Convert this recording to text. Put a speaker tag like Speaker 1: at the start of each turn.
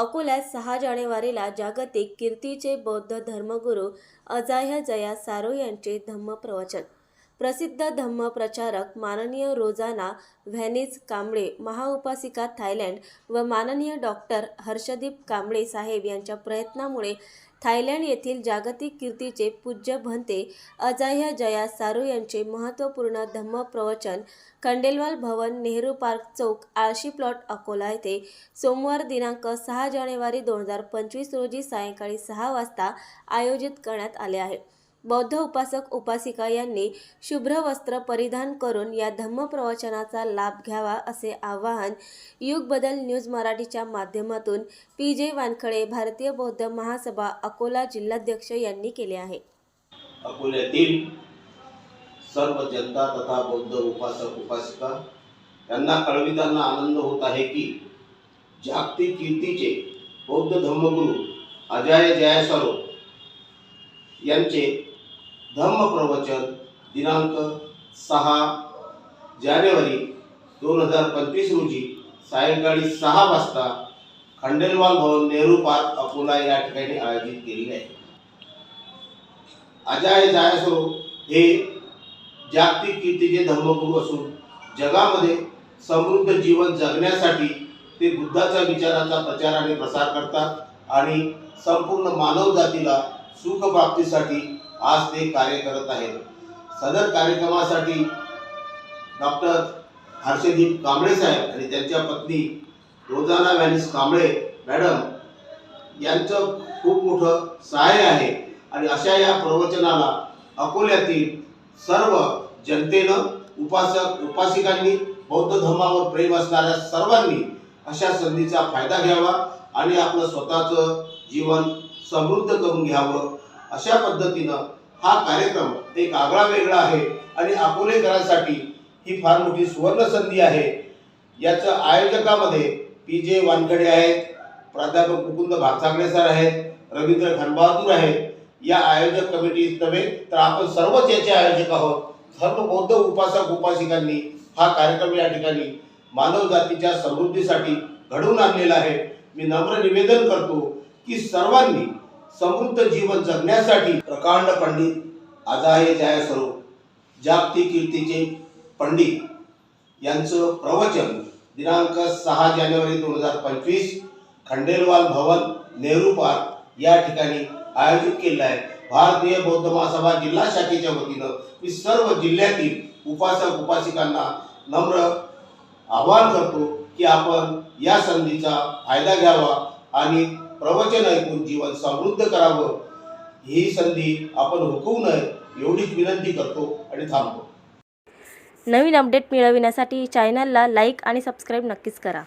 Speaker 1: अकोल्यात सहा जानेवारीला जागतिक कीर्तीचे बौद्ध धर्मगुरू अजाह्य जया सारो यांचे धम्म प्रवचन प्रसिद्ध धम्मप्रचारक माननीय रोजाना व्हॅनिस कांबळे महाउपासिका थायलंड व माननीय डॉक्टर हर्षदीप कांबळे साहेब यांच्या प्रयत्नामुळे थायलंड येथील जागतिक कीर्तीचे पूज्य भंते अजाह्य जया सारू यांचे महत्त्वपूर्ण धम्मप्रवचन खंडेलवाल भवन नेहरू पार्क चौक आळशी प्लॉट अकोला येथे सोमवार दिनांक सहा जानेवारी दोन हजार पंचवीस रोजी सायंकाळी सहा वाजता आयोजित करण्यात आले आहे. बौद्ध उपासक उपासिका यांनी शुभ्र वस्त्र परिधान करून या धम्मप्रवचनाचा लाभ घ्यावा असे आवाहन युग बदल न्यूज मराठीच्या माध्यमातून पी जे वानखळे भारतीय बौद्ध महासभा अकोला जिल्हाध्यक्ष यांनी केले आहे.
Speaker 2: अकोल्यातील सर्व जनता तथा बौद्ध उपासक उपासिका यांना कळविताना आनंद होत आहे की जागतिक कीर्तीचे बौद्ध धम्मगुरू अजय जयासरो यांचे धम्मप्रवचन दिनांक सहा जानेवारी दोन हजार पंचवीस रोजी सायंकाळी सहा वाजता खंडेलवाल भवन नेहरू पार्क अकोला या ठिकाणी आयोजित केलेले आहे अजाय जायसो हे जागतिक कीर्तीचे धर्मगुरू असून जगामध्ये समृद्ध जीवन जगण्यासाठी ते बुद्धाच्या विचाराचा प्रचार आणि प्रसार करतात आणि संपूर्ण मानव जातीला सुखप्राप्तीसाठी आज ते कार्य करत आहेत. सदर कार्यक्रमासाठी डॉक्टर हर्षदीप कांबळे साहेब आणि त्यांच्या पत्नी रोजाना व्हॅनिस कांबळे मॅडम यांचं खूप मोठं सहाय्य आहे. आणि अशा या प्रवचनाला अकोल्यातील सर्व जनतेनं उपासक उपासिकांनी बौद्ध धर्मावर प्रेम असणाऱ्या सर्वांनी अशा संधीचा फायदा घ्यावा आणि आपलं स्वतःचं जीवन समृद्ध करून घ्यावं. अशा पद्धतीनं हा कार्यक्रम एक आगळा वेगळा आहे आणि अकोलेकरांसाठी ही फार मोठी सुवर्ण संधी आहे. याचं आयोजकामध्ये पी जे वानखडे आहेत प्राध्यापक मुकुंद भागसागळे सर आहेत रवींद्र खनबहादूर आहेत. या आयोजक कमिटीत नव्हे तर आपण सर्वच याचे आयोजक आहोत. सर्व बौद्ध उपासक उपासिकांनी हा कार्यक्रम या ठिकाणी मानव जातीच्या समृद्धीसाठी घडवून आणलेला आहे. मी नम्र निवेदन करतो की सर्वांनी समृद्ध जीवन जगण्यासाठी प्रकांड पंडित आजाहे जयास्वरूप जागतिक कीर्तीचे पंडित यांचं प्रवचन दिनांक सहा जानेवारी दोन हजार पंचवीस खंडेलवाल भवन नेहरू पार्क या ठिकाणी आयोजित केलं आहे. भारतीय बौद्ध महासभा जिल्हा शाखेच्या वतीनं मी सर्व जिल्ह्यातील उपासक उपासिकांना नम्र आवाहन करतो की आपण या संधीचा फायदा घ्यावा आणि प्रवचन ऐकून जीवन समृद्ध करावं ही संधी आपण हुकवू नये एवढीच विनंती करतो आणि थांबतो.
Speaker 1: नवीन अपडेट मिळविण्यासाठी चॅनलला लाईक आणि सबस्क्राईब नक्कीच करा.